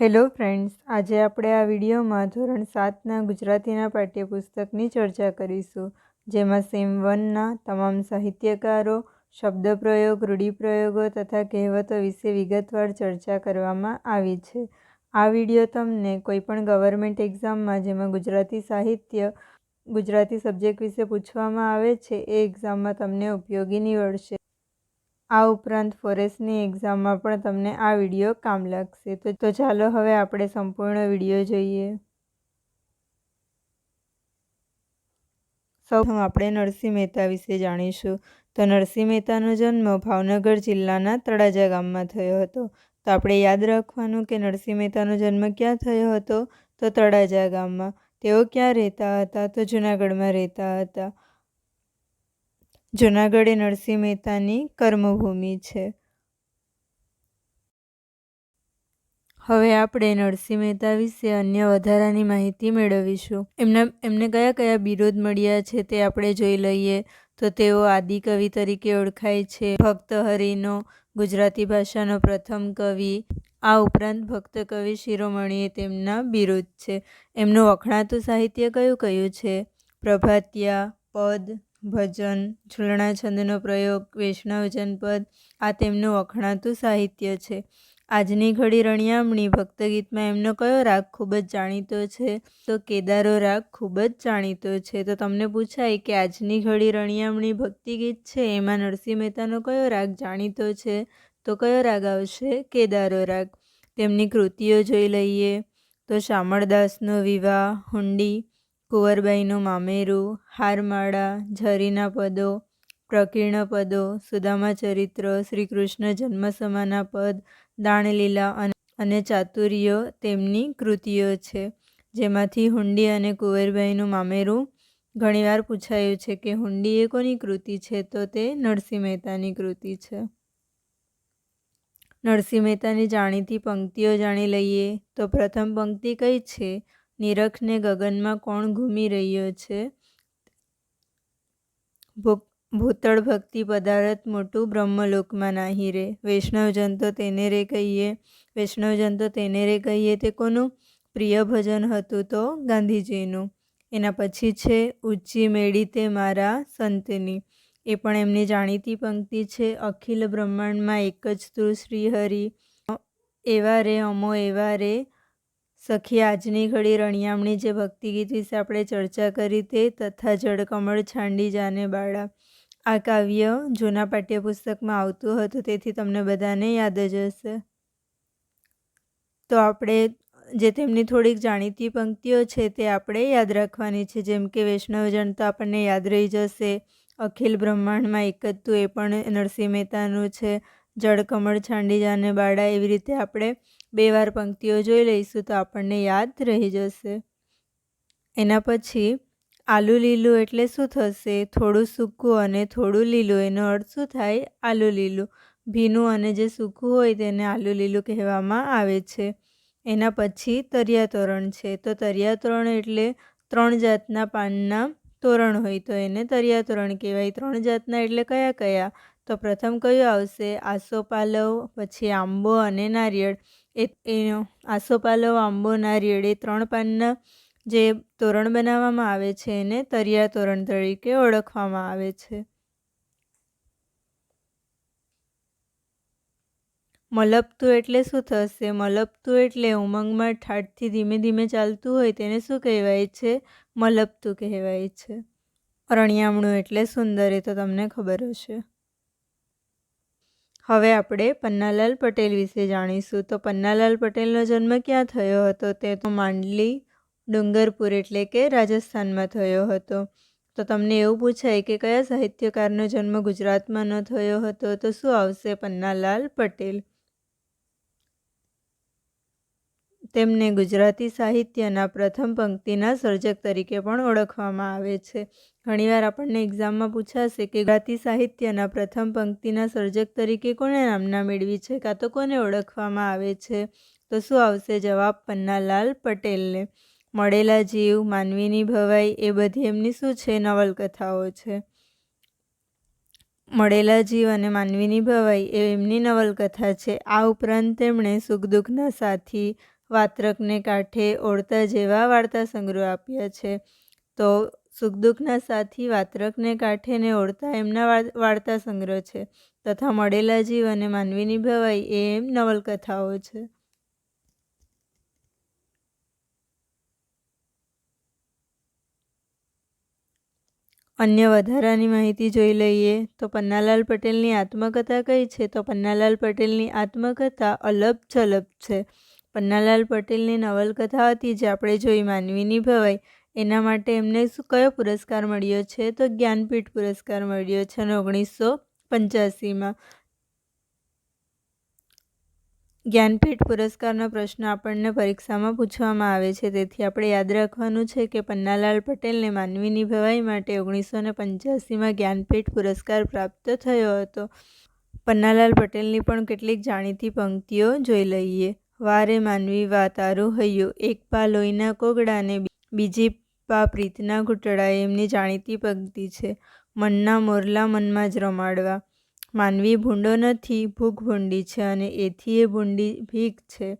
Hello friends, આજે આપણે આ વિડીયોમાં ધોરણ સાતના ગુજરાતીના પાઠ્યપુસ્તકની ચર્ચા કરીશું, જેમાં સેમ વનના તમામ સાહિત્યકારો, શબ્દપ્રયોગ, રૂઢિપ્રયોગો તથા કહેવતો વિશે વિગતવાર ચર્ચા કરવામાં આવી છે. આ વીડિયો તમને કોઈપણ ગવર્મેન્ટ એક્ઝામમાં, જેમાં ગુજરાતી સાહિત્ય, ગુજરાતી સબ્જેક્ટ વિશે પૂછવામાં આવે છે, એ એક્ઝામમાં તમને ઉપયોગી નીવડશે. આ ઉપરાંત ફોરેસ્ટની એક્ઝામમાં પણ તમને આ વીડિયો કામ લાગશે. તો ચાલો હવે આપણે સંપૂર્ણ વીડિયો જોઈએ. સૌ આપણે નરસિંહ મહેતા વિશે જાણીશું. તો નરસિંહ મહેતાનો જન્મ ભાવનગર જિલ્લાના તળાજા ગામમાં થયો હતો. તો આપણે યાદ રાખવાનું કે નરસિંહ મહેતાનો જન્મ ક્યાં થયો હતો? તો તળાજા ગામમાં. તેઓ ક્યાં રહેતા હતા? તો જૂનાગઢમાં રહેતા હતા. જૂનાગઢ એ નરસિંહ મહેતાની કર્મભૂમિ છે. હવે આપણે નરસિંહ મહેતા વિશે અન્ય વધારાની માહિતી મેળવીશું. એમના, એમને કયા કયા બિરોધ મળ્યા છે તે આપણે જોઈ લઈએ. તો તેઓ આદિકવિ તરીકે ઓળખાય છે. ભક્ત હરિનો ગુજરાતી ભાષાનો પ્રથમ કવિ. આ ઉપરાંત ભક્ત કવિ શિરોમણીએ તેમના બિરુદ છે. એમનું વખણાતું સાહિત્ય કયું કયું છે? પ્રભાતિયા, પદ ભજન ઝૂલણા છંદનો પ્રયોગ વૈષ્ણવ જનપદ આ તેમનું વખણાતું સાહિત્ય છે. આજની ઘડી રણિયામણી ભક્તગીતમાં એમનો કયો રાગ ખૂબ જ જાણીતો છે? તો કેદારો રાગ ખૂબ જ જાણીતો છે. તો તમને પૂછાય કે આજની ઘડી રણિયામણી ભક્તિગીત છે? એમાં નરસિંહ મહેતાનો કયો રાગ જાણીતો છે? તો કયો રાગ આવશે? કેદારો રાગ. તેમની કૃતિઓ જોઈ લઈએ. તો શામળદાસનો વિવાહ, હુંડી કુંવરબાઈનું મામેરું, હારમાળા, ઝરીના પદો, પ્રકીર્ણ પદો, સુદામા ચરિત્ર શ્રી કૃષ્ણ જન્મ પદ, દાણલીલા અને ચાતુર્ય તેમની કૃતિઓ છે. જેમાંથી હુંડી અને કુંવરબાઈનું મામેરું ઘણીવાર પૂછાયું છે કે હુંડી એ કોની કૃતિ છે? તો તે નરસિંહ મહેતાની કૃતિ છે. નરસિંહ મહેતાની જાણીતી પંક્તિઓ જાણી લઈએ તો પ્રથમ પંક્તિ કઈ છે? નિરખને ગગનમાં કોણ ઘૂમી રહ્યો છે? ભૂતળ ભક્તિ પદાર્થ મોટું બ્રહ્મલોકમાં નાહી રે. વૈષ્ણવજન તો તેને રે કહીએ. વૈષ્ણવજન તો તેને રે કહીએ. તે કોનું? પ્રિય ભજન હતું તો ગાંધીજીનું. એના પછી છે, ઊંચી મેળી તે મારા સંતની. એ પણ એમની જાણીતી પંક્તિ છે, અખિલ બ્રહ્માંડમાં એક જ તું શ્રીહરિ. એવા રે, અમો એવા રે સખી આજની ઘડી રણિયામણી જે ભક્તિગીત વિશે આપણે ચર્ચા કરી તે તથા જળકમળ છાંડી જાને બાળા. આ કાવ્ય જૂના પાઠ્યપુસ્તકમાં આવતું હતું, તેથી તમને બધાને યાદ જ હશે. તો આપણે જે તેમની થોડીક જાણીતી પંક્તિઓ છે તે આપણે યાદ રાખવાની છે, જેમ કે વૈષ્ણવજન તો આપણને યાદ રહી જશે, અખિલ બ્રહ્માંડમાં એક જ તું એ પણ નરસિંહ મહેતાનું છે, જળકમળ છાંડી જાને બાળા, એવી રીતે આપણે બે વાર પંક્તિઓ જોઈ લઈશું તો આપણને યાદ રહી જશે. એના પછી, આલુ લીલું એટલે શું થશે? થોડું સૂકું અને થોડું લીલું. એનો અર્થ શું થાય? આલુ લીલું. ભીનું અને જે સૂકું હોય તેને આલુ લીલું કહેવામાં આવે છે. એના પછી, તરિયા તોરણ છે. તો તરિયા તોરણ એટલે ત્રણ જાતના પાનના તોરણ હોય. તો એને તરિયા તોરણ કહેવાય. ત્રણ જાતના એટલે કયા કયા? તો પ્રથમ કયું આવશે? આસોપાલવ પછી આંબો અને નારિયેળ. એ એનો આસોપાલવ આંબો, નારિયેળ એ ત્રણ પાનના જે તોરણ બનાવવામાં આવે છે, એને તરિયા તોરણ તરીકે ઓળખવામાં આવે છે. મલપતું એટલે શું થશે? મલપતું એટલે ઉમંગમાં ઠાઠથી ધીમે ધીમે ચાલતું હોય તેને શું કહેવાય છે? મલપતું કહેવાય છે. અરણ્યામણું એટલે સુંદર, એ તો તમને ખબર હશે. હવે આપણે પન્નાલાલ પટેલ વિશે જાણીશું. તો પન્નાલાલ પટેલનો જન્મ ક્યાં થયો હતો તે તો માંડલી, ડુંગરપુર એટલે કે રાજસ્થાનમાં થયો હતો. તો તમને એવું પૂછાય કે કયા સાહિત્યકારનો જન્મ ગુજરાતમાં ન થયો હતો, તો શું આવશે પન્નાલાલ પટેલ? તેમને ગુજરાતી સાહિત્યના પ્રથમ પંક્તિના સર્જક તરીકે પણ ઓળખવામાં આવે છે. ઘણીવાર આપણને એક્ઝામમાં પૂછાશે કે ગુજરાતી સાહિત્યના પ્રથમ પંક્તિના સર્જક તરીકે કોને નામના મેળવી છે? કાં તો કોને ઓળખવામાં આવે છે? તો શું આવશે? જવાબ, પન્નાલાલ પટેલને. મળેલા જીવ, માનવીની ભવાઈ, એ બધી એમની શું છે? નવલકથાઓ છે. મળેલા જીવ અને માનવીની ભવાઈ એ એમની નવલકથા છે. આ ઉપરાંત તેમણે સુખ દુઃખના સાથી, વાત્રકને કાંઠે ઓળતા જેવા વાર્તા સંગ્રહ આપ્યા છે. તો સુખ દુઃખના સાથી વાત્રકને કાંઠે ને ઓળતા એમના વાર્તા સંગ્રહ છે. તથા મળેલા જીવ અને માનવીની ભવાઈ એ એમ નવલકથાઓ છે. અન્ય વધારાની માહિતી જોઈ લઈએ તો પન્નાલાલ પટેલની આત્મકથા કઈ છે? તો પન્નાલાલ પટેલની આત્મકથા અલબ છલબ છે. પન્નાલાલ પટેલની નવલકથા હતી જે આપણે જોઈ માનવીની ભવાઈ એના માટે એમને શું કયો પુરસ્કાર મળ્યો છે? તો જ્ઞાનપીઠ પુરસ્કાર મળ્યો છે અને ઓગણીસો પંચ્યાસીમાં. જ્ઞાનપીઠ પુરસ્કારનો પ્રશ્ન આપણને પરીક્ષામાં પૂછવામાં આવે છે. તેથી આપણે યાદ રાખવાનું છે કે પન્નાલાલ પટેલને માનવીની ભવાઈ માટે ઓગણીસો ને પંચ્યાસીમાં જ્ઞાનપીઠ પુરસ્કાર પ્રાપ્ત થયો હતો. પન્નાલાલ પટેલની પણ કેટલીક જાણીતી પંક્તિઓ જોઈ લઈએ. વારે માનવી વા તારું હૈયું, એક પા લોહીના કોગડાને બીજી પા પ્રીતના ઘૂંટડા એમની જાણીતી પંક્તિ છે, મનના મોરલા મનમાં જ રમાડવા. માનવી ભૂંડો નથી, ભૂખ ભૂંડી છે અને એથી એ ભૂંડી ભીખ છે.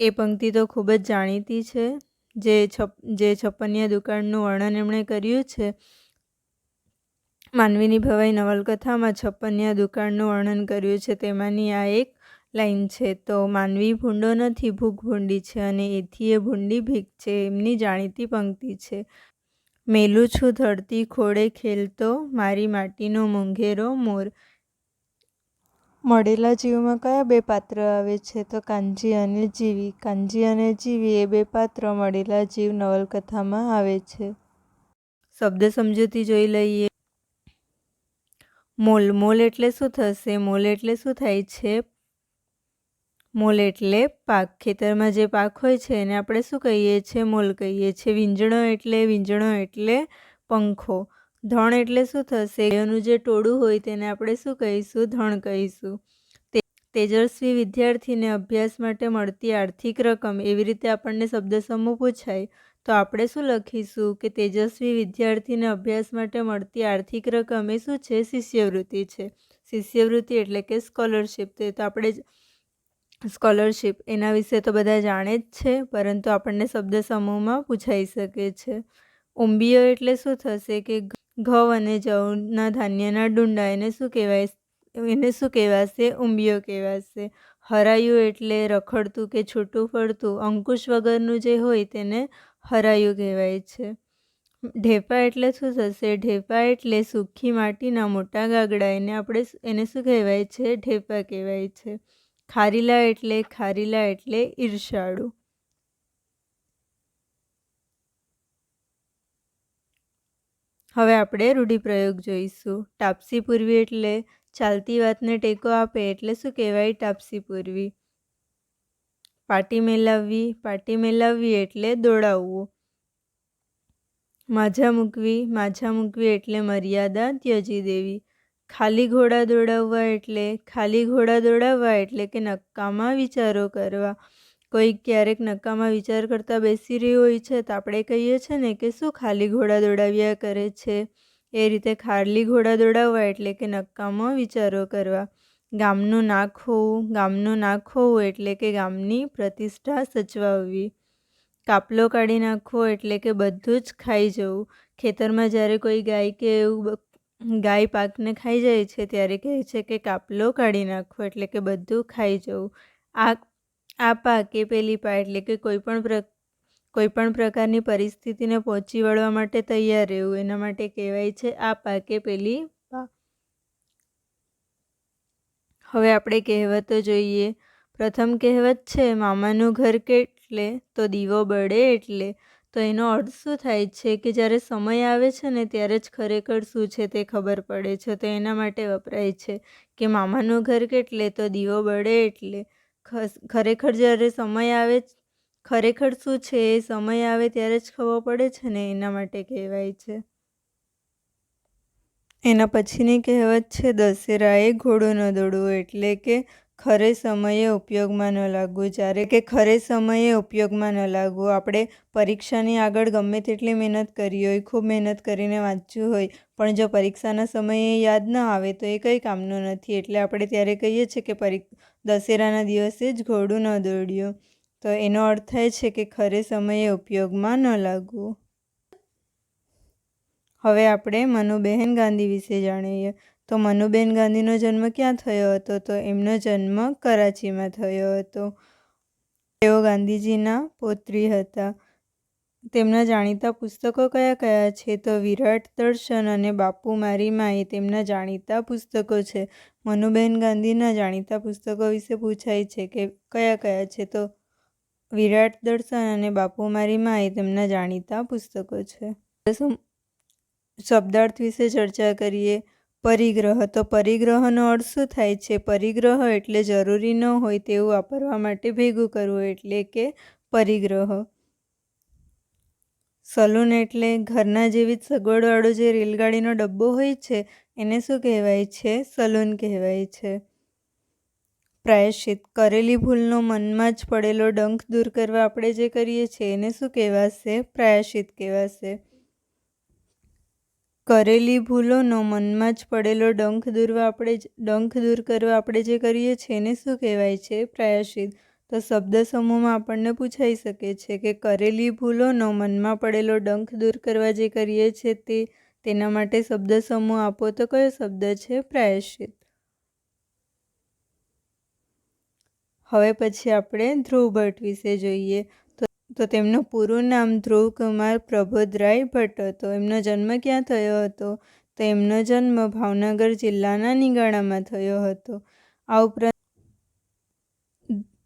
એ પંક્તિ તો ખૂબ જ જાણીતી છે. જે છપ, જે છપ્પનિયા દુકાળનું વર્ણન એમણે કર્યું છે. માનવીની ભવાઈ નવલકથામાં છપ્પનિયા દુકાળનું વર્ણન કર્યું છે, તેમાંની આ એક લાઈન છે. તો માનવી ભૂંડો નથી, ભૂખ ભૂંડી છે અને એથી એ ભૂંડી ભીખ છે, એમની જાણીતી પંક્તિ છે. મેલું છું ધરતી ખોળે ખેલતો, મારી માટીનો મોંઘેરો મોર. મળેલા જીવમાં કયા બે પાત્ર આવે છે? તો કાનજી અને જીવી. કાનજી અને જીવી એ બે પાત્ર મળેલા જીવ નવલકથામાં આવે છે. શબ્દ સમજૂતી જોઈ લઈએ. મોલ. મોલ એટલે શું થશે? મોલ એટલે શું થાય છે? મોલ એટલે પાક. ખેતરમાં જે પાક હોય છે એને આપણે શું કહીએ છીએ? મોલ કહીએ છીએ. વીંજણો એટલે વીંજણો એટલે પંખો. ધણ એટલે શું થશે? એનું જે ટોળું હોય તેને આપણે શું કહીશું? ધણ કહીશું. તેજસ્વી વિદ્યાર્થીને અભ્યાસ માટે મળતી આર્થિક રકમ એવી રીતે આપણને શબ્દ સમૂહ પૂછાય, તો આપણે શું લખીશું? કે તેજસ્વી વિદ્યાર્થીને અભ્યાસ માટે મળતી આર્થિક રકમ એ શું છે? શિષ્યવૃત્તિ છે. શિષ્યવૃત્તિ એટલે કે સ્કોલરશિપ તે તો આપણે સ્કોલરશિપ એના વિશે તો બધા જાણે જ છે, પરંતુ આપણને શબ્દ સમૂહમાં પૂછાઈ શકે છે. ઉંબીઓ એટલે શું થશે કે ઘઉં અને જવના ધાન્યના ડુંડા એને શું કહેવાય, એને શું કહેવાશે? ઉંબીઓ કહેવાશે. હરાયું એટલે રખડતું કે છૂટું ફરતું, અંકુશ વગરનું જે હોય તેને હરાયું કહેવાય છે. ઢેપા એટલે શું થશે? ઢેપા એટલે સૂકી માટીના મોટા ગાગડા, એને આપણે એને શું કહેવાય છે? ઢેપા કહેવાય છે. ખારીલા એટલે ખારીલા એટલે ઈર્ષાળુ. હવે આપણે રૂઢિપ્રયોગ જોઈશું. ટાપસી પૂર્વી એટલે ચાલતી વાતને ટેકો આપે એટલે શું કહેવાય ટાપસી પૂર્વી? પાટી મેલાવવી પાટી મેલાવવી એટલે દોડાવવું. માઝા મૂકવી માઝા મૂકવી એટલે મર્યાદા ત્યજી દેવી. ખાલી ઘોડા દોડાવવા એટલે, ખાલી ઘોડા દોડાવવા એટલે કે નક્કામાં વિચારો કરવા. કોઈ ક્યારેક નક્કામાં વિચાર કરતાં બેસી રહ્યું હોય છે તો આપણે કહીએ છીએ ને કે શું ખાલી ઘોડા દોડાવ્યા કરે છે? એ રીતે ખાલી ઘોડા દોડાવવા એટલે કે નક્કામાં વિચારો કરવા. ગામનું નાક હોવું, ગામનું નાક હોવું એટલે કે ગામની પ્રતિષ્ઠા સચવાવવી. કાપલો કાઢી નાખવો એટલે કે બધું જ ખાઈ જવું. ખેતરમાં જ્યારે કોઈ ગાય કે એવું ગાય પાકને ખાઈ જાય છે ત્યારે કહે છે કે કાપલો કાઢી નાખવો એટલે કે બધું ખાઈ જવું. આ આ પાક પેલી પા એટલે કે કોઈ પણ પ્ર, કોઈ પણ પ્રકારની પરિસ્થિતિને પહોંચી વળવા માટે તૈયાર રહેવું. એના માટે કહેવાય છે આ પાકે પેલી પા હવે આપણે કહેવતો જોઈએ. પ્રથમ કહેવત છે, મામાનું ઘર કેટલે તો દીવો બળે એટલે તો એનો અર્થ શું થાય છે કે જ્યારે સમય આવે છે ને ત્યારે જ ખરેખર શું છે તે ખબર પડે છે તો એના માટે વપરાય છે કે મામાનું ઘર કેટલે, તો દીવો બળે એટલે. ખરેખર જ્યારે સમય આવે ખરેખર શું છે એ સમય આવે ત્યારે જ ખબર પડે છે ને એના માટે કહેવાય છે. એના પછીની કહેવત છે, દશેરાએ ઘોડો ન દોડવો એટલે કે ખરે સમયે ઉપયોગમાં ન લાગવું. જ્યારે કે ખરે સમયે ઉપયોગમાં ન લાગવું, આપણે પરીક્ષાની આગળ ગમે તેટલી મહેનત કરી હોય, ખૂબ મહેનત કરીને વાંચ્યું હોય, પણ જો પરીક્ષાના સમયે યાદ ન આવે, તો એ કંઈ કામનું નથી. એટલે આપણે ત્યારે કહીએ છીએ કે પરી, દશેરાના દિવસે જ ઘોડું ન દોડ્યું. તો એનો અર્થ થાય છે કે ખરે સમયે ઉપયોગમાં ન લાગવું. હવે આપણે મનુબહેન ગાંધી વિશે જાણીએ. તો મનુબેન ગાંધીનો જન્મ ક્યાં થયો હતો? તો એમનો જન્મ કરાચીમાં થયો હતો. તેઓ ગાંધીજીના પૌત્રી હતા. તેમના જાણીતા પુસ્તકો કયા કયા છે? તો વિરાટ, દર્શન અને બાપુ મારી માએ તેમના જાણીતા પુસ્તકો છે. મનુબેન ગાંધીના જાણીતા પુસ્તકો વિશે પૂછાય છે કે કયા કયા છે? તો વિરાટ, દર્શન અને બાપુ મારી માએ તેમના જાણીતા પુસ્તકો છે. શબ્દાર્થ વિશે ચર્ચા કરીએ? પરિગ્રહ. તો પરિગ્રહનો અર્થ શું થાય છે? પરિગ્રહ એટલે જરૂરી ન હોય તેવું વાપરવા માટે ભેગું કરવું એટલે કે પરિગ્રહ. સલૂન એટલે ઘરના જેવી જ સગવડવાળો જે રેલગાડીનો ડબ્બો હોય છે, એને શું કહેવાય છે? સલૂન કહેવાય છે. પ્રાયશ્ચિત કરેલી ભૂલનો મનમાં જ પડેલો ડંખ દૂર કરવા આપણે જે કરીએ છીએ, એને શું કહેવાશે? પ્રાયશ્ચિત કહેવાશે. કરેલી ભૂલોનો મનમાં જ પડેલો ડંખ દૂરવા આપણે ડંખ દૂર કરવા આપણે જે કરીએ છીએ એને શું કહેવાય છે? પ્રાયશ્ચિત. તો શબ્દ સમૂહમાં આપણને પૂછાઈ શકે છે કે કરેલી ભૂલોનો મનમાં પડેલો ડંખ દૂર કરવા જે કરીએ છીએ તે, તેના માટે શબ્દ સમૂહ આપો તો કયો શબ્દ છે? પ્રાયશ્ચિત. હવે પછી આપણે ધ્રુવ ભટ્ટ વિશે જોઈએ. તો તેમનું પૂરું નામ ધ્રુવ કુમાર પ્રબોધરાય ભટ્ટ હતો. એમનો જન્મ ક્યાં થયો હતો? તો એમનો જન્મ ભાવનગર જિલ્લાના નિગાણામાં થયો હતો. આ ઉપરાંત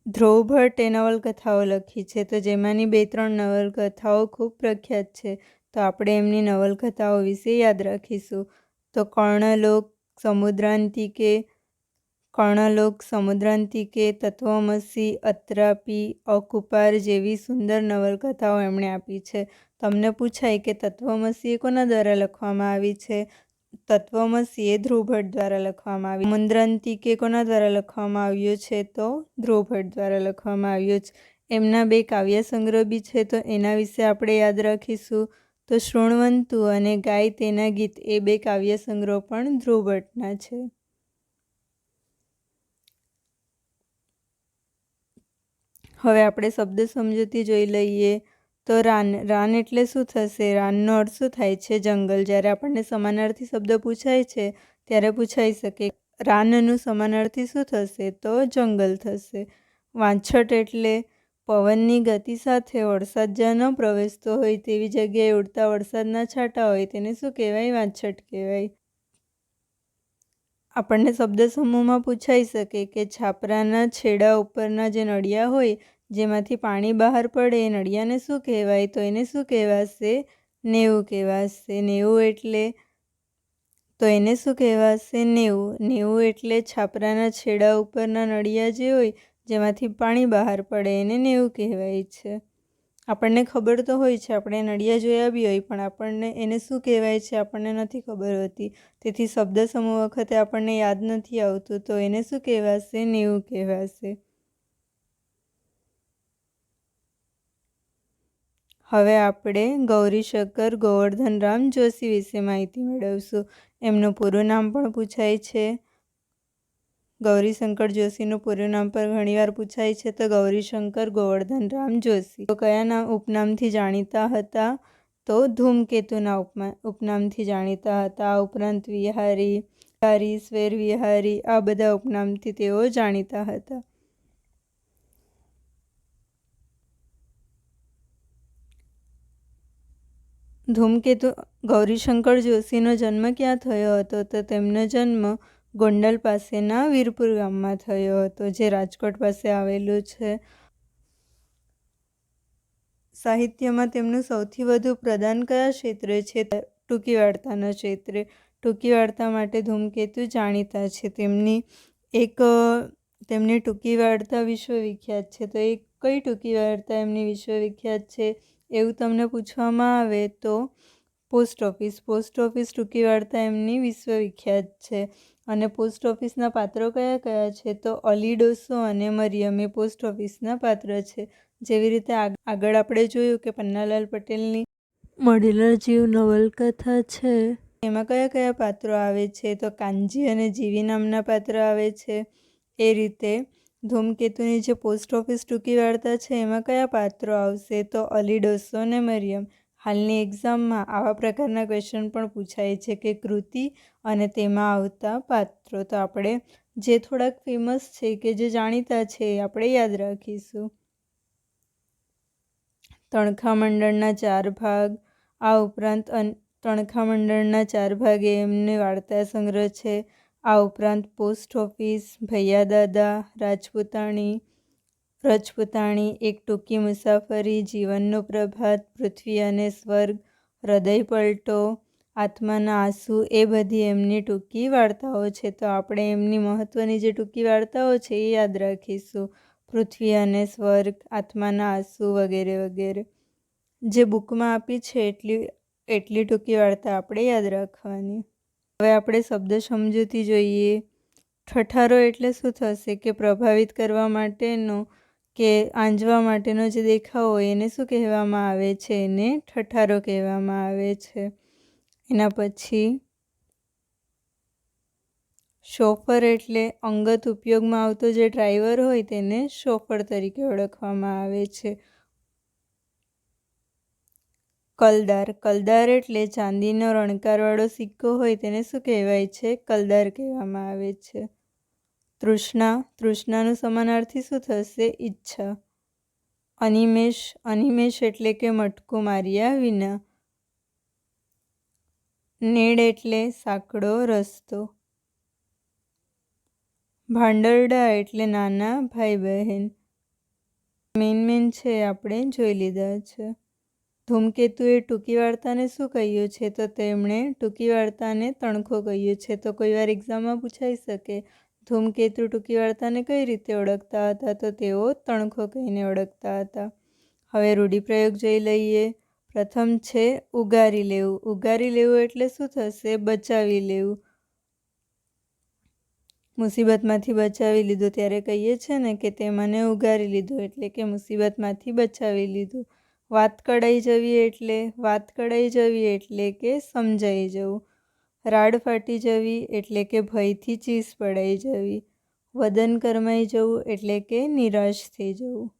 ધ્રુવ ભટ્ટે નવલકથાઓ લખી છે. તો જેમાંની બે ત્રણ નવલકથાઓ ખૂબ પ્રખ્યાત છે. તો આપણે એમની નવલકથાઓ વિશે યાદ રાખીશું. તો કર્ણલોક, સમુદ્રાંતિકે કર્ણલોક, સમુદ્રાંતિકે, તત્વમસી, અત્રાપી, અકુપાર જેવી સુંદર નવલકથાઓ એમણે આપી છે. તમને પૂછાય કે તત્વમસી કોના દ્વારા લખવામાં આવી છે? તત્વમસી એ ધ્રુવ ભટ્ટ દ્વારા લખવામાં આવી મુદ્રાંતિકે કોના દ્વારા લખવામાં આવ્યું છે? તો ધ્રુવ ભટ્ટ દ્વારા લખવામાં આવ્યું છે. એમના બે કાવ્ય સંગ્રહ બી છે, તો એના વિશે આપણે યાદ રાખીશું. તો શૃણવંતુ અને ગાય તેના ગીત, એ બે કાવ્ય સંગ્રહ પણ ધ્રુવ ભટ્ટના છે. હવે આપણે શબ્દ સમજૂતી જોઈ લઈએ. તો રાન રાન એટલે શું થશે? રાનનો અર્થ શું થાય છે? જંગલ. જ્યારે આપણને સમાનાર્થી શબ્દ પૂછાય છે, ત્યારે પૂછાઈ શકે રાનનું સમાનાર્થી શું થશે? તો જંગલ થશે. વાંછટ એટલે પવનની ગતિ સાથે વરસાદ જ્યાં ન પ્રવેશતો હોય તેવી જગ્યાએ ઉડતા વરસાદના છાંટા હોય તેને શું કહેવાય? વાંછટ કહેવાય. આપણને શબ્દ સમૂહમાં પૂછાઈ શકે કે છાપરાના છેડા ઉપરના જે નળિયા હોય જેમાંથી પાણી બહાર પડે એ નળિયાને શું કહેવાય, તો એને શું કહેવાશે? નેવું કહેવાશે. નેવું એટલે, તો એને શું કહેવાશે? નેવું. નેવું એટલે છાપરાના છેડા ઉપરના નળિયા જે હોય, જેમાંથી પાણી બહાર પડે, એને નેવું કહેવાય છે. આપણને ખબર તો હોય છે, આપણે નડિયા જોયા બી હોય, પણ આપણને એને શું કહેવાય છે, આપણને નથી ખબર હોતી. તેથી શબ્દ સમૂહ વખતે આપણને યાદ નથી આવતું, તો એને શું કહેવાશે? નેવું કહેવાશે. હવે આપણે ગૌરીશંકર ગોવર્ધનરામ જોશી વિશે માહિતી મેળવશું. એમનું પૂરું નામ પણ પૂછાય છે. ગૌરીશંકર જોશીનું પૂરું નામ પણ ઘણીવાર પૂછાય છે. તો ગૌરીશંકર, ગોવર્ધન, રામ જોશી. તો કયા નામ ઉપનામથી જાણીતા હતા? તો ધૂમકેતુના ઉપમા, ઉપનામથી જાણીતા હતા. ઉપરાંત વિહારી વિહારી સ્વેર વિહારી આ બધા ઉપનામથી તેઓ જાણીતા હતા. ધૂમકેતુ ગૌરીશંકર જોશીનો જન્મ ક્યાં થયો હતો? તો તેમનો જન્મ ગોંડલ પાસેના વીરપુર ગામમાં થયો હતો, જે રાજકોટ પાસે આવેલું છે. સાહિત્યમાં તેમનું સૌથી વધુ પ્રદાન કયા ક્ષેત્રે છે? ટૂંકી વાર્તાના ક્ષેત્રે. ટૂંકી વાર્તા માટે ધૂમકેતુ જાણીતા છે. તેમની એક, તેમની ટૂંકી વાર્તા વિશ્વવિખ્યાત છે. તો એક કઈ ટૂંકી વાર્તા એમની વિશ્વવિખ્યાત છે એવું તમને પૂછવામાં આવે તો પોસ્ટ ઓફિસ. પોસ્ટ ઓફિસ ટૂંકી વાર્તા એમની વિશ્વવિખ્યાત છે. અને પોસ્ટ ઓફિસના પાત્રો કયા કયા છે? તો અલી ડોસો અને મરિયમ એ પોસ્ટ ઓફિસના પાત્ર છે. જેવી રીતે આગળ આપણે જોયું કે પન્નાલાલ પટેલની મળેલા જીવ નવલકથા છે. એમાં કયા કયા પાત્રો આવે છે? તો કાનજી અને જીવી નામના પાત્ર આવે છે. એ રીતે ધૂમકેતુની જે પોસ્ટ ઓફિસ ટૂંકી વાર્તા છે, એમાં કયા પાત્રો આવશે? તો અલી, ડોસો ને મરિયમ. હાલની એક્ઝામમાં આવા પ્રકારના ક્વેશ્ચન પણ પૂછાય છે કે કૃતિ અને તેમાં આવતા પાત્રો. તો આપણે જે થોડાક ફેમસ છે કે જે જાણીતા છે, એ આપણે યાદ રાખીશું. તણખા મંડળના ચાર ભાગ. આ ઉપરાંત તણખા મંડળના ચાર ભાગે એમને વાર્તા સંગ્રહ છે. આ ઉપરાંત પોસ્ટ ઓફિસ ભૈયા દાદા રાજપૂતાણી રજપૂતાણી એક ટૂંકી મુસાફરી, જીવનનો પ્રભાત, પૃથ્વી અને સ્વર્ગ, હૃદય પલટો, આત્માના આંસુ, એ બધી એમની ટૂંકી વાર્તાઓ છે. તો આપણે એમની મહત્ત્વની જે ટૂંકી વાર્તાઓ છે એ યાદ રાખીશું. પૃથ્વી અને સ્વર્ગ, આત્માના આંસુ વગેરે વગેરે. જે બુકમાં આપી છે એટલી એટલી ટૂંકી વાર્તા આપણે યાદ રાખવાની. હવે આપણે શબ્દ સમજૂતી જોઈએ. ઠઠારો એટલે શું થશે કે પ્રભાવિત કરવા માટેનો કે આંજવા માટેનો જે દેખાવ હોય એને શું કહેવામાં આવે છે? એને ઠઠારો કહેવામાં આવે છે. એના પછી શોફર એટલે અંગત ઉપયોગમાં આવતો જે ડ્રાઈવર હોય તેને શોફર તરીકે ઓળખવામાં આવે છે. કલદાર. કલદાર એટલે ચાંદીનો રણકારવાળો સિક્કો હોય તેને શું કહેવાય છે? કલદાર કહેવામાં આવે છે. તૃષ્ણા. તૃષ્ણાનું સમાનાર્થી શું થશે? ઈચ્છા. અનિમેષ. અનિમેષ એટલે કે મટકું માર્યા વિના. નેડ એટલે સાંકડો, રસ્તો. ભાંડરડા એટલે નાના ભાઈ બહેન મેન મેન છે આપણે જોઈ લીધા છે. ધૂમકેતુએ ટૂંકી વાર્તાને શું કહ્યું છે? તો તેમણે ટૂંકી વાર્તાને તણખો કહ્યું છે. તો કોઈ વાર એક્ઝામમાં પૂછાઈ શકે, ધૂમકેતુ ટૂંકી વાર્તાને કઈ રીતે ઓળખતા હતા? તો તેઓ તણખો કહીને ઓળખતા હતા. હવે રૂઢિપ્રયોગ જોઈ લઈએ. પ્રથમ છે ઉગારી લેવું. ઉગારી લેવું એટલે શું થશે? બચાવી લેવું. મુસીબતમાંથી બચાવી લીધું. ત્યારે કહીએ છીએ ને કે તે મને ઉગારી લીધું એટલે કે મુસીબતમાંથી બચાવી લીધું. વાત કઢાઈ જવી એટલે, વાત કઢાઈ જવી એટલે કે સમજાઈ જવું. રાડ ફાટી જવી એટલે કે ભયથી ચીસ પડાઈ જવી. વદન કરમાઈ જવું એટલે કે નિરાશ થઈ જવું.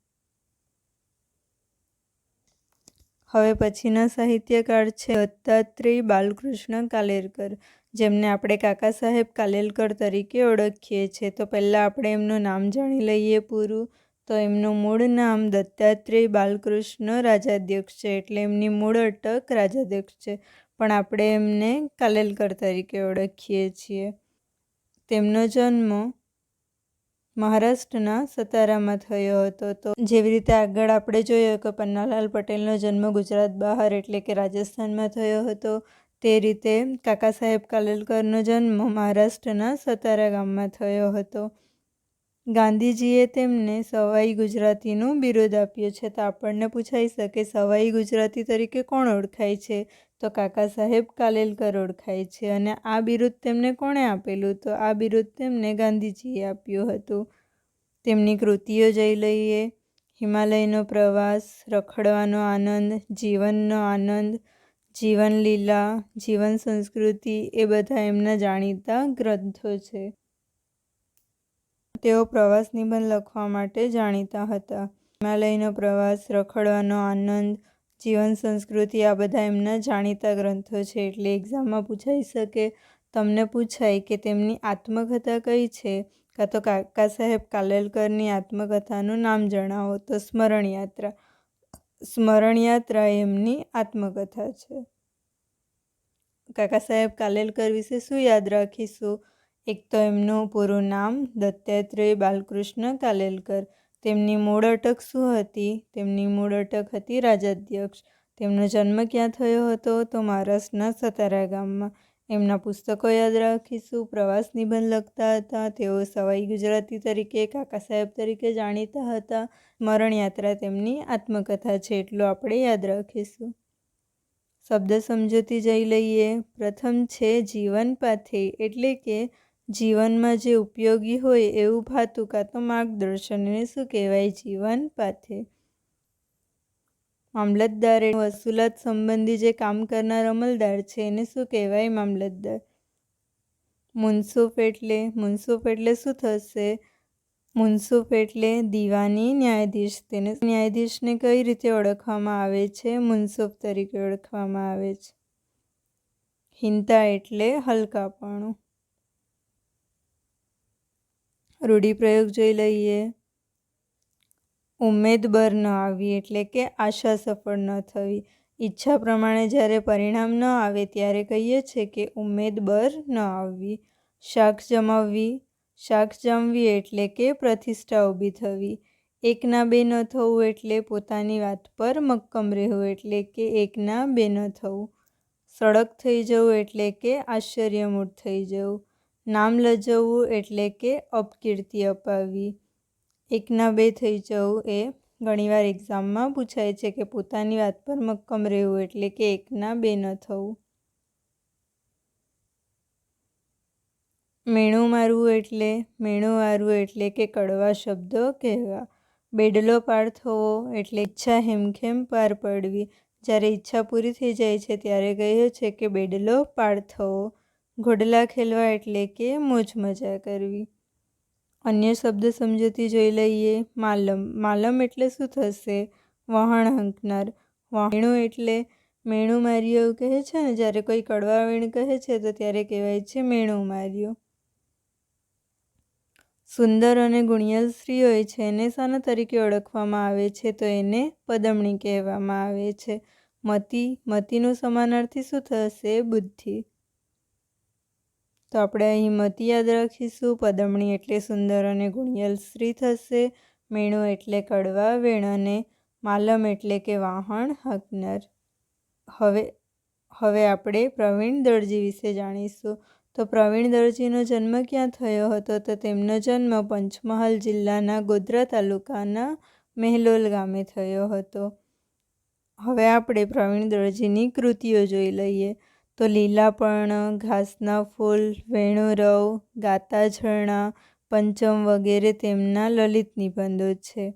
હવે પછીના સાહિત્યકાર છે દત્તાત્રેય બાલકૃષ્ણ કાલેરકર, જેમને આપણે કાકા સાહેબ કાલેલકર તરીકે ઓળખીએ છીએ. તો પહેલાં આપણે એમનું નામ જાણી લઈએ પૂરું. તો એમનું મૂળ નામ દત્તાત્રેય બાલકૃષ્ણ રાજાધ્યક્ષ છે, એટલે એમની મૂળ અટક રાજાધ્યક્ષ છે. પણ આપણે એમને કાલેલકર તરીકે ઓળખીએ છીએ. તેમનો જન્મ મહારાષ્ટ્રના સતારામાં થયો હતો. તો જેવી રીતે આગળ આપણે જોયો કે પન્નાલાલ પટેલનો જન્મ ગુજરાત બહાર એટલે કે રાજસ્થાનમાં થયો હતો, તે રીતે કાકા સાહેબ કાલેલકરનો જન્મ મહારાષ્ટ્રના સતારા ગામમાં થયો હતો. ગાંધીજીએ તેમને સવાઈ ગુજરાતીનું બિરુદ આપ્યું છે તો આપણને પૂછાઈ શકે સવાઈ ગુજરાતી તરીકે કોણ ઓળખાય છે? તો કાકા સાહેબ કાલેલકર ઓળખાય છે અને આ બિરુદ તેમને કોણે આપેલું? તો આ બિરુદ તેમને ગાંધીજીએ આપ્યું હતું. તેમની કૃતિઓ જઈ લઈએ. હિમાલયનો પ્રવાસ, રખડવાનો આનંદ, જીવનનો આનંદ જીવન લીલા જીવન સંસ્કૃતિ એ બધા એમના જાણીતા ગ્રંથો છે. તેઓ પ્રવાસ નિબંધ લખવા માટે જાણીતા હતા. હિમાલયનો પ્રવાસ, રખડવાનો આનંદ, જીવન, સંસ્કૃતિ, આ બધા એમના જાણીતા ગ્રંથો છે. એટલે એક્ઝામમાં પૂછાઈ શકે, તમને પૂછાય કે તેમની આત્મકથા કઈ છે? કાં તો કાકા સાહેબ કાલેલકરની આત્મકથાનું નામ જણાવો. તો સ્મરણ યાત્રા સ્મરણ યાત્રા એમની આત્મકથા છે. કાકા સાહેબ કાલેલકર વિશે શું યાદ રાખીશું? એક તો એમનું પૂરું નામ દત્તાત્રેય બાલકૃષ્ણ કાલેલકર. તેમની મૂળ અટક શું હતી? તેમની મૂળ અટક હતી રાજાધ્યક્ષ. તેમનો જન્મ ક્યાં થયો હતો? તો મહારાષ્ટ્રના સતારા ગામમાં. એમના પુસ્તકો યાદ રાખીશું. પ્રવાસ નિબંધ લખતા હતા. તેઓ સવાઈ ગુજરાતી તરીકે, કાકા સાહેબ તરીકે જાણીતા હતા. મરણયાત્રા તેમની આત્મકથા છે એટલું આપણે યાદ રાખીશું. શબ્દ સમજૂતી જઈ લઈએ. પ્રથમ છે જીવન પાથે, એટલે કે જીવનમાં જે ઉપયોગી હોય એવું ભાતું કાં તો માર્ગદર્શન એને શું કહેવાય જીવન પાથે? મામલતદાર એ વસૂલાત સંબંધી જે કામ કરનાર અમલદાર છે એને શું કહેવાય મામલતદાર? મુનસુફ એટલે મુનસુફ એટલે શું થશે? મુનસુફ એટલે દીવાની ન્યાયાધીશ. તેને ન્યાયાધીશને કઈ રીતે ઓળખવામાં આવે છે? મુનસુફ તરીકે ઓળખવામાં આવે છે. હિંતા એટલે હલકાપણું. રૂઢિપ્રયોગ જોઈ લઈએ. ઉમેદ બર ન આવી એટલે કે આશા સફળ ન થવી. ઈચ્છા પ્રમાણે જ્યારે પરિણામ ન આવે ત્યારે કહીએ છીએ કે ઉમેદ બર ન આવવી શાક જમાવવી. શાક જમવી એટલે કે પ્રતિષ્ઠા ઊભી થવી. એકના બે ન થવું એટલે પોતાની વાત પર મક્કમ રહેવું એટલે કે એકના બે ન થવું. સડક થઈ જવું એટલે કે આશ્ચર્યમૂળ થઈ જવું. નામ લજવવું એટલે કે અપકીર્તિ અપાવવી. એકના બે થઈ જવું એ ઘણીવાર એક્ઝામમાં પૂછાય છે કે પોતાની વાત પર મક્કમ રહેવું એટલે કે એકના બે ન થવું. મેણું મારવું એટલે, મેણું મારવું એટલે કે કડવા શબ્દો કહેવા. બેડલો પાર થવો એટલે ઈચ્છા હેમખેમ પાર પડવી. જ્યારે ઈચ્છા પૂરી થઈ જાય છે ત્યારે કહ્યું છે કે બેડલો પાર થવો. ઘોડલા ખેલવા એટલે કે મોજ મજા કરવી. અન્ય શબ્દ સમજૂતી જોઈ લઈએ. માલમ માલમ એટલે શું થશે? વહાણ હંકનાર. વહાણું એટલે મેણું માર્યું એવું કહે છે ને, જ્યારે કોઈ કડવા વેણ કહે છે, તો ત્યારે કહેવાય છે મેણું માર્યું. સુંદર અને ગુણિયલ સ્ત્રી હોય છે, એને શાના તરીકે ઓળખવામાં આવે છે, તો એને પદમણી કહેવામાં આવે છે. મતિ, મતીનું સમાનાર્થી શું થશે? બુદ્ધિ. તો આપણે અહીં મતિ યાદ રાખીશું. પદમણી એટલે સુંદર અને ગુણિયલ સ્ત્રી થશે. મેણું એટલે કડવા, વેણ અને માલમ એટલે કે વાહણ હાકનાર હવે હવે આપણે પ્રવીણ દરજી વિશે જાણીશું. તો પ્રવીણ દરજીનો જન્મ ક્યાં થયો હતો? તો તેમનો જન્મ પંચમહાલ જિલ્લાના ગોધરા તાલુકાના મહેલોલ ગામે થયો હતો. હવે આપણે પ્રવીણ દરજીની કૃતિઓ જોઈ લઈએ. તો લીલાપર્ણ, ઘાસના ફૂલ, વેણુરવ ગાતા ઝરણા પંચમ વગેરે તેમના લલિત નિબંધો છે.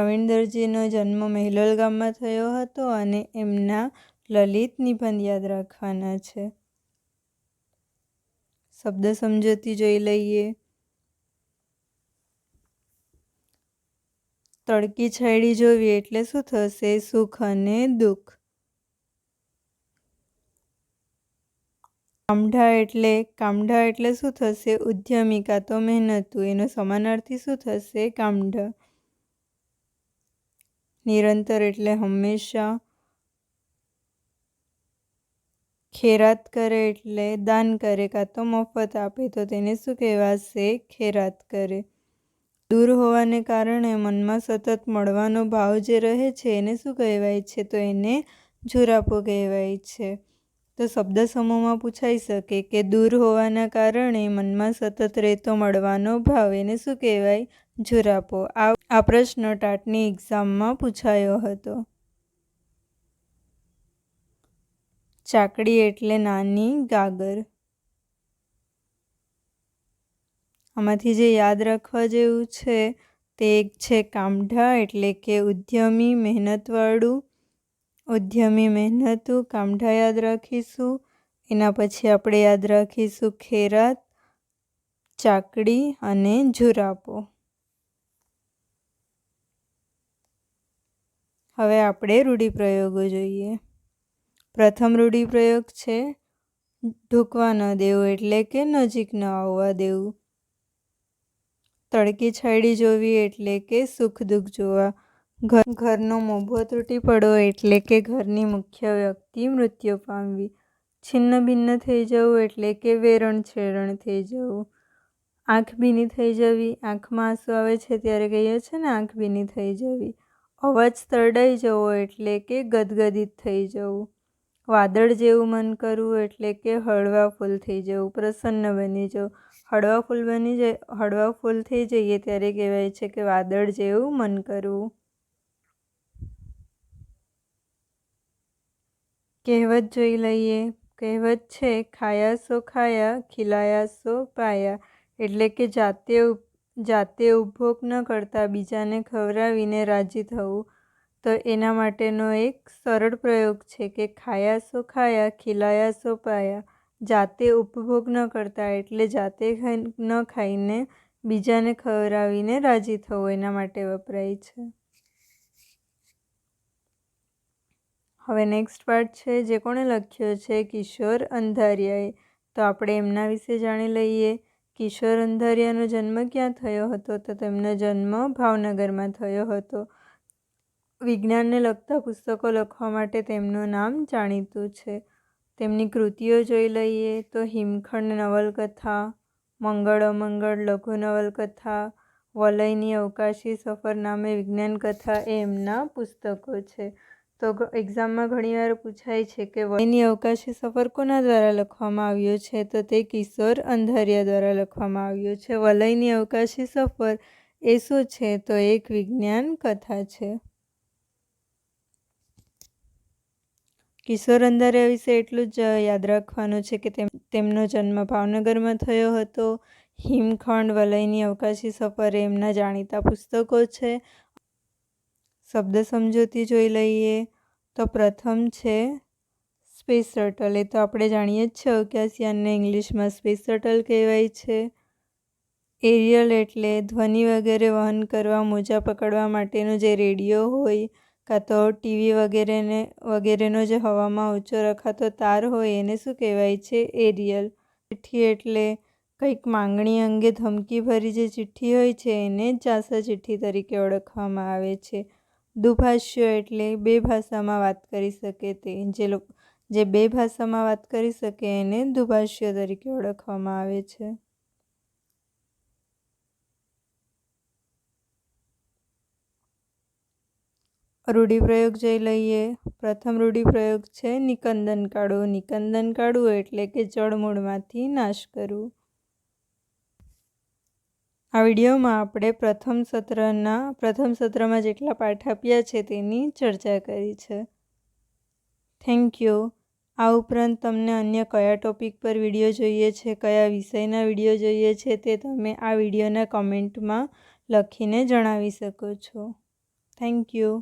રવિન્દરજીનો દરજીનો જન્મ મહેલોલ ગામમાં થયો હતો અને એમના લલિત નિબંધ યાદ રાખવાના છે. શબ્દ સમજૂતી જોઈ લઈએ. તડકી છાયડી જોવી એટલે શું થશે? સુખ અને દુઃખ. કામઢા એટલે કામઢા એટલે શું થશે? ઉદ્યમિકા તો મહેનતુ, એનો સમાનાર્થી શું થશે? કામઢ. નિરંતર એટલે હંમેશા. ખેરાત કરે એટલે દાન કરે કાં તો મફત આપે, તો તેને શું કહેવાશે? ખેરાત કરે. દૂર હોવાને કારણે મનમાં સતત મળવાનો ભાવ જે રહે છે, એને શું કહેવાય છે? તો એને ઝુરાપો કહેવાય છે. તો શબ્દ સમૂહમાં પૂછાઈ શકે કે દૂર હોવાના કારણે મનમાં સતત રહેતો મળવાનો ભાવ એને શું કહેવાય? ઝુરાપો આ આ પ્રશ્ન ટાટની એક્ઝામમાં પૂછાયો હતો. ચાકડી એટલે નાની ગાગર. આમાંથી જે યાદ રાખવા જેવું છે તે એક છે કામઢા એટલે કે ઉદ્યમી, મહેનતવાળું ઉદ્યમી મહેનતું, કામઢા યાદ રાખીશું. એના પછી આપણે યાદ રાખીશું ખેરાત, ચાકડી અને ઝુરાપો હવે આપણે રૂઢિપ્રયોગો જોઈએ. પ્રથમ રૂઢિપ્રયોગ છે ઢૂકવા ન દેવું એટલે કે નજીક ન આવવા દેવું. તડકી છાયડી જોવી એટલે કે સુખ દુઃખ જોવા. ઘરનો મોભો તૂટી પડવો એટલે કે ઘરની મુખ્ય વ્યક્તિ મૃત્યુ પામવી. છિન્ન ભિન્ન થઈ જવું એટલે કે વેરણ છેરણ થઈ જવું. આંખ ભીની થઈ જવી. આંખમાં આંસુ આવે છે ત્યારે કહીએ છીએ ને, આંખ ભીની થઈ જવી. અવાજ તરડાઈ જવો એટલે કે ગદગદિત થઈ જવું. વાદળ જેવું મન કરવું એટલે કે હળવા ફૂલ થઈ જવું. પ્રસન્ન બની જવું. હળવા ફૂલ બની જાય હળવા ફૂલ થઈ જઈએ ત્યારે કહેવાય છે કે વાદળ જેવું મન કરવું. કહેવત જોઈ લઈએ. કહેવત છે, ખાયા સો ખાયા, ખીલાયા સો પાયા. એટલે કે જાતે જાતે ઉપભોગ ન કરતા બીજાને ખવડાવીને રાજી થવું. તો એના માટેનો એક સરળ પ્રયોગ છે કે ખાયા સો ખાયા, ખીલાયા સો પાયા. જાતે ઉપભોગ ન કરતા એટલે જાતે ન ખાઈને બીજાને ખવડાવીને રાજી થવું એના માટે વપરાય છે. હવે નેક્સ્ટ પાર્ટ છે, જે કોણે લખ્યો છે, કિશોર અંધારિયાએ. તો આપણે એમના વિશે જાણી લઈએ. કિશોર અંધારિયાનો જન્મ ક્યાં થયો હતો? તો તેમનો જન્મ ભાવનગરમાં થયો હતો. વિજ્ઞાનને લગતા પુસ્તકો લખવા માટે તેમનું નામ જાણીતું છે. તેમની કૃતિઓ જોઈ લઈએ. તો હિમખંડ નવલકથા, મંગળ અમંગળ લઘુ નવલકથા, વલયની અવકાશી સફર નામે વિજ્ઞાન કથા એ એમના પુસ્તકો છે. તો એક્ઝામમાં ઘણીવાર પૂછાય છે કે વલયની અવકાશી સફર કોના દ્વારા લખવામાં આવ્યો છે? તો તે કિશોર અંધારિયા દ્વારા લખવામાં આવ્યો છે. વલયની અવકાશી સફર એ શું છે? તો એક વિજ્ઞાન કથા છે. કિશોર અંધારિયા વિશે એટલું જ યાદ રાખવાનું છે કે તેમનો જન્મ ભાવનગરમાં થયો હતો. હિમખંડ વલયની અવકાશી સફર એમના જાણીતા પુસ્તકો છે. શબ્દ સમજૂતી જોઈ લઈએ. તો પ્રથમ છે સ્પેસ શટલ એ તો આપણે જાણીએ જ છીએ અવકાશયાનને ઇંગ્લિશમાં સ્પેસ શટલ કહેવાય છે. એરિયલ એટલે ધ્વનિ વગેરે વહન કરવા, મોજા પકડવા માટેનો જે રેડિયો હોય કાં તો ટીવી વગેરેને, વગેરેનો જે હવામાં ઊંચો રખાતો તાર હોય એને શું કહેવાય છે? એરિયલ. ચિઠ્ઠી એટલે કંઈક માંગણી અંગે ધમકીભરી જે ચિઠ્ઠી હોય છે એને ચાસા ચિઠ્ઠી તરીકે ઓળખવામાં આવે છે. દુભાષ્ય એટલે બે ભાષામાં વાત કરી શકે તે. જે જે બે ભાષામાં વાત કરી શકે એને દુભાષ્ય તરીકે ઓળખવામાં આવે છે. રૂઢિપ્રયોગ જોઈ લઈએ. પ્રથમ રૂઢિપ્રયોગ છે નિકંદન કાઢવું નિકંદન કાઢવું એટલે કે જળમૂળમાંથી નાશ કરવું આ વિડીયોમાં આપણે પ્રથમ સત્રના, પ્રથમ સત્રમાં જેટલા પાઠ આપ્યા છે તેની ચર્ચા કરી છે. થેન્ક યુ આ ઉપરાંત તમને અન્ય કયા ટોપિક પર વીડિયો જોઈએ છે, કયા વિષયના વીડિયો જોઈએ છે તે તમે આ વિડીયોના કમેન્ટમાં લખીને જણાવી શકો છો. Thank you